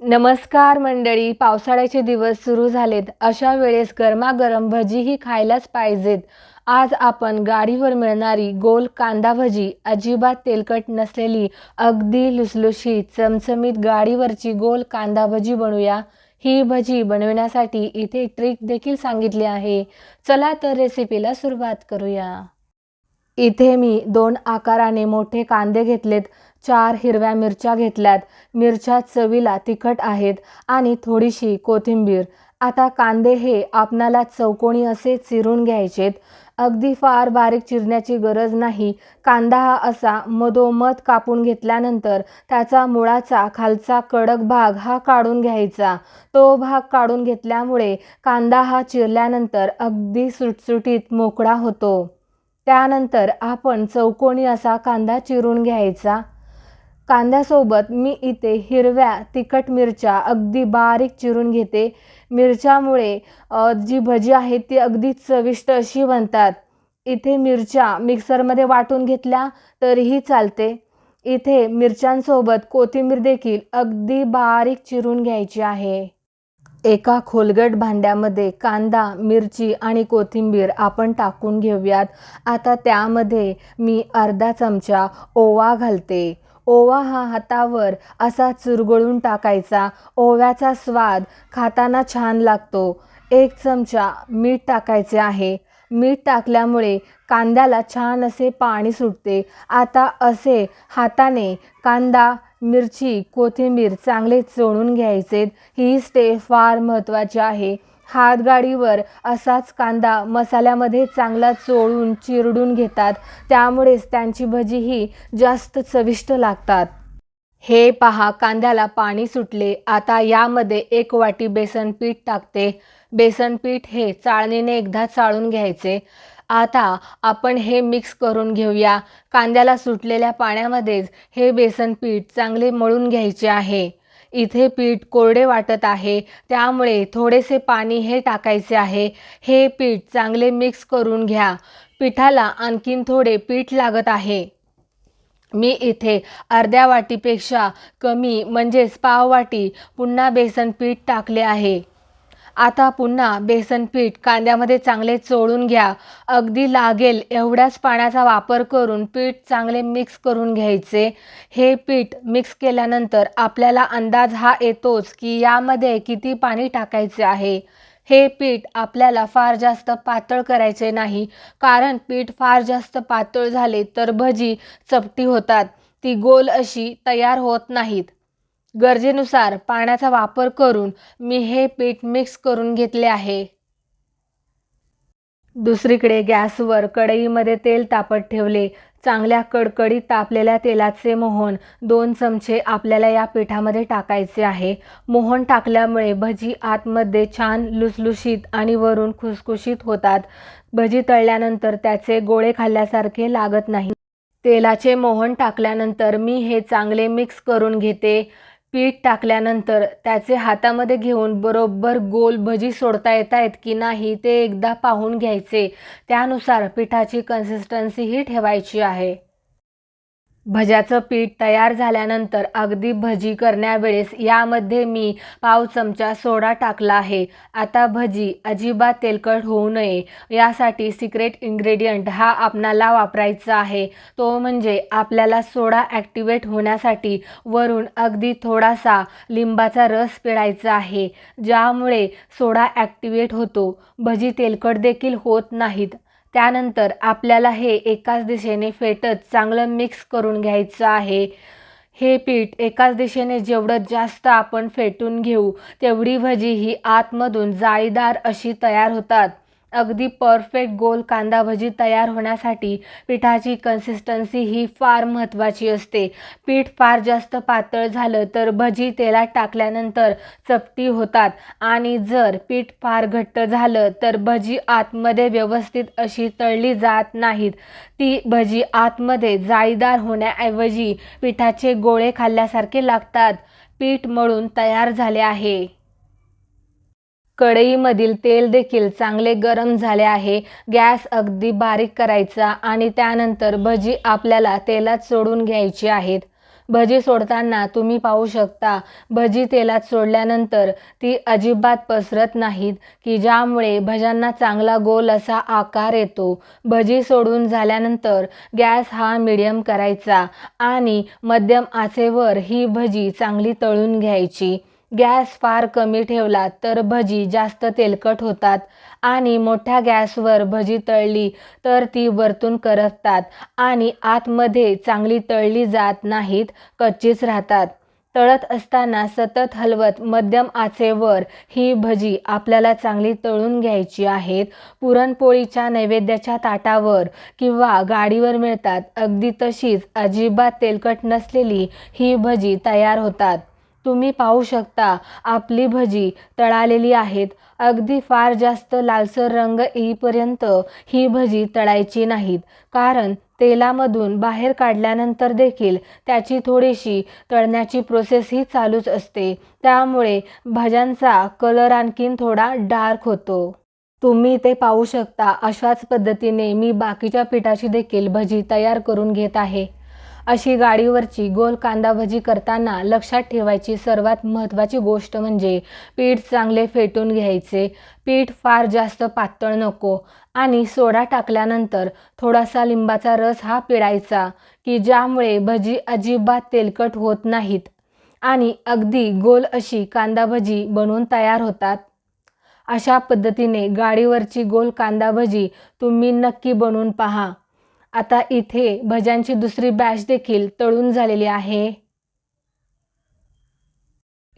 नमस्कार मंडळी पावसाळ्याचे दिवस सुरू झालेत. अशा वेळेस गरमागरम भजीही खायलाच पाहिजेत. आज आपण गाडीवर मिळणारी गोल कांदा भजी अजिबात तेलकट नसलेली अगदी लुसलुशीत चमचमीत गाडीवरची गोल कांदा भजी बनवूया. ही भजी बनवण्यासाठी इथे ट्रिक देखील सांगितली आहे. चला तर रेसिपीला सुरुवात करूया. इथे मी दोन आकाराने मोठे कांदे घेतलेत. चार हिरव्या मिरच्या घेतल्यात. मिरच्या चवीला तिखट आहेत आणि थोडीशी कोथिंबीर. आता कांदे हे आपणाला चौकोनी असे चिरून घ्यायचेत. अगदी फार बारीक चिरण्याची गरज नाही. कांदा हा असा मधोमध कापून घेतल्यानंतर त्याचा मुळाचा खालचा कडक भाग हा काढून घ्यायचा. तो भाग काढून घेतल्यामुळे कांदा हा चिरल्यानंतर अगदी सुटसुटीत मोकळा होतो. त्यानंतर आपण चौकोनी असा कांदा चिरून घ्यायचा. कांद्यासोबत मी इथे हिरव्या तिखट मिरच्या अगदी बारीक चिरून घेते. मिरच्यामुळे जी भजी आहे ती अगदी चविष्ट अशी बनतात. इथे मिरच्या मिक्सरमध्ये वाटून घेतल्या तरीही चालते. इथे मिरच्यांसोबत कोथिंबीर देखील अगदी बारीक चिरून घ्यायची आहे. एका खोलगट भांड्यामध्ये कांदा मिरची आणि कोथिंबीर आपण टाकून घेऊयात. आता त्यामध्ये मी अर्धा चमचा ओवा घालते. ओवा हा हातावर असा चुरगळून टाकायचा. ओव्याचा स्वाद खाताना छान लागतो. एक चमचा मीठ टाकायचे आहे. मीठ टाकल्यामुळे कांद्याला छान असे पाणी सुटते. आता असे हाताने कांदा मिरची कोथिंबीर चांगले चोळून घ्यायचे ही स्टेप फार महत्त्वाची आहे. हातगाडीवर असाच कांदा मसाल्यामध्ये चांगला चोळून चिरडून घेतात. त्यामुळेच त्यांची भजी ही जास्त चविष्ट लागतात. हे पहा कांद्याला पाणी सुटले. आता यामध्ये एक वाटी बेसन पीठ टाकते. बेसन पीठ हे चाळणीने एकदा चाळून घ्यायचे. आता आपण हे मिक्स करून घेऊया. कांद्याला सुटलेल्या पाण्यामध्येच हे बेसन पीठ चांगले मळून घ्यायचे आहे. इथे पीठ कोरडे वाटत आहे. त्यामुळे थोडेसे पाणी हे टाकायचे आहे. हे पीठ चांगले मिक्स करून घ्या. पिठाला आणखीन थोडे पीठ लागत आहे. मी इथे अर्ध्या वाटीपेक्षा कमी म्हणजेच पाव वाटी पुन्हा बेसन पीठ टाकले आहे. आता पुन्हा बेसन पीठ कांद्यामध्ये चांगले चोळून घ्या. अगदी लागेल एवढ्याच पाण्याचा वापर करून पीठ चांगले मिक्स करून घ्यायचे. हे पीठ मिक्स केल्यानंतर आपल्याला अंदाज हा येतोच की यामध्ये किती पाणी टाकायचे आहे. हे पीठ आपल्याला फार जास्त पातळ करायचे नाही कारण पीठ फार जास्त पातळ झाले तर भजी चपटी होतात. ती गोल अशी तयार होत नाहीत. गरजेनुसार पाण्याचा वापर करून मी हे पीठ मिक्स करून घेतले आहे. दुसरीकडे गॅसवर कढईमध्ये तेल तापत ठेवले. चांगल्या कडकडीत तापलेल्या तेलाचे मोहन दोन चमचे आपल्याला या पिठामध्ये टाकायचे आहे. मोहन टाकल्यामुळे भजी आतमध्ये छान लुसलुशीत आणि वरून खुसखुशीत होतात. भजी तळल्यानंतर त्याचे गोळे खाल्ल्यासारखे लागत नाही. तेलाचे मोहन टाकल्यानंतर मी हे चांगले मिक्स करून घेते. पीठ टाकल्यानंतर त्याचे हातामध्ये घेऊन बरोबर गोल भजी सोडता येत आहेत की नाही ते एकदा पाहून घ्यायचे. त्यानुसार पिठाची कन्सिस्टन्सी ही ठेवायची आहे. भज्याचं पीठ तयार झाल्यानंतर अगदी भजी करण्यावेळेस यामध्ये मी पाव चमचा सोडा टाकला आहे. आता भजी अजिबात तेलकट होऊ नये. यासाठी सिक्रेट इन्ग्रेडियंट हा आपणाला वापरायचा आहे. तो म्हणजे आपल्याला सोडा ॲक्टिवेट होण्यासाठी वरून अगदी थोडासा लिंबाचा रस पिळायचा आहे. ज्यामुळे सोडा ॲक्टिवेट होतो. भजी तेलकट देखील होत नाहीत. त्यानंतर आपल्याला हे एकाच दिशेने फेटत चांगलं मिक्स करून घ्यायचं आहे. हे पीठ एकाच दिशेने जेवढं जास्त आपण फेटून घेऊ तेवढी भजी ही आतमधून जाळीदार अशी तयार होतात. अगदी परफेक्ट गोल कांदा भजी तयार होण्यासाठी पिठाची कन्सिस्टन्सी ही फार महत्त्वाची असते. पीठ फार जास्त पातळ झालं तर भजी तेलात टाकल्यानंतर चपटी होतात आणि जर पीठ फार घट्ट झालं तर भजी आतमध्ये व्यवस्थित अशी तळली जात नाहीत. ती भजी आतमध्ये जाळीदार होण्याऐवजी पिठाचे गोळे खाल्ल्यासारखे लागतात. पीठ मळून तयार झाले आहे. कढईमधील तेल देखील चांगले गरम झाले आहे. गॅस अगदी बारीक करायचा आणि त्यानंतर भजी आपल्याला तेलात सोडून घ्यायची आहेत. भजी सोडताना तुम्ही पाहू शकता भजी तेलात सोडल्यानंतर ती अजिबात पसरत नाहीत की ज्यामुळे भज्यांना चांगला गोल असा आकार येतो. भजी सोडून झाल्यानंतर गॅस हा मिडियम करायचा आणि मध्यम आचेवर ही भजी चांगली तळून घ्यायची. गॅस फार कमी ठेवला तर भजी जास्त तेलकट होतात. आणि मोठ्या गॅसवर भजी तळली तर ती वरतून करपतात आणि आतमध्ये चांगली तळली जात नाहीत कच्चीच राहतात. तळत असताना सतत हलवत मध्यम आचेवर ही भजी आपल्याला चांगली तळून घ्यायची आहेत. पुरणपोळीच्या नैवेद्याच्या ताटावर किंवा गाडीवर मिळतात. अगदी तशीच अजिबात तेलकट नसलेली ही भजी तयार होतात. तुम्ही पाहू शकता आपली भजी तळालेली आहेत. अगदी फार जास्त लालसर रंग येईपर्यंत ही भजी तळायची नाहीत. कारण तेलामधून बाहेर काढल्यानंतर देखील त्याची थोडीशी तळण्याची प्रोसेस ही चालूच असते. त्यामुळे भाज्यांचा कलर आणखीन थोडा डार्क होतो. तुम्ही ते पाहू शकता अशाच पद्धतीने मी बाकीच्या पिठाची देखील भजी तयार करून घेत आहे. अशी गाडीवरची गोल कांदा भजी करताना लक्षात ठेवायची सर्वात महत्त्वाची गोष्ट म्हणजे पीठ चांगले फेटून घ्यायचे. पीठ फार जास्त पातळ नको आणि सोडा टाकल्यानंतर थोडासा लिंबाचा रस हा पिळायचा की ज्यामुळे भजी अजिबात तेलकट होत नाहीत आणि अगदी गोल अशी कांदा भजी बनवून तयार होतात. अशा पद्धतीने गाडीवरची गोल कांदा भजी तुम्ही नक्की बनवून पहा. आता इथे भज्यांची दुसरी बॅच देखील तळून झालेली आहे.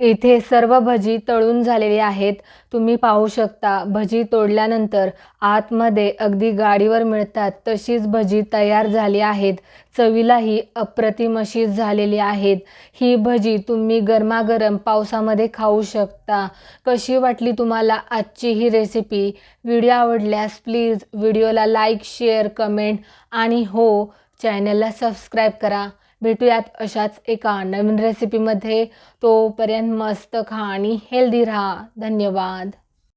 इथे सर्व भजी तळून झालेली आहेत. तुम्ही पाहू शकता भजी तोडल्यानंतर आतमध्ये अगदी गाडीवर मिळतात तशीच भजी तयार झाली आहेत. चवीलाही अप्रतिम अशी झालेली आहेत. ही भजी तुम्ही गरमागरम पावसामध्ये खाऊ शकता. कशी वाटली तुम्हाला आजची ही रेसिपी व्हिडिओ आवडल्यास प्लीज व्हिडिओला लाईक शेअर कमेंट आणि हो चॅनलला सबस्क्राईब करा. भेटूयात अशाच एका नवीन रेसिपीमध्ये तोपर्यंत मस्त खा आणि हेल्दी राहा. धन्यवाद.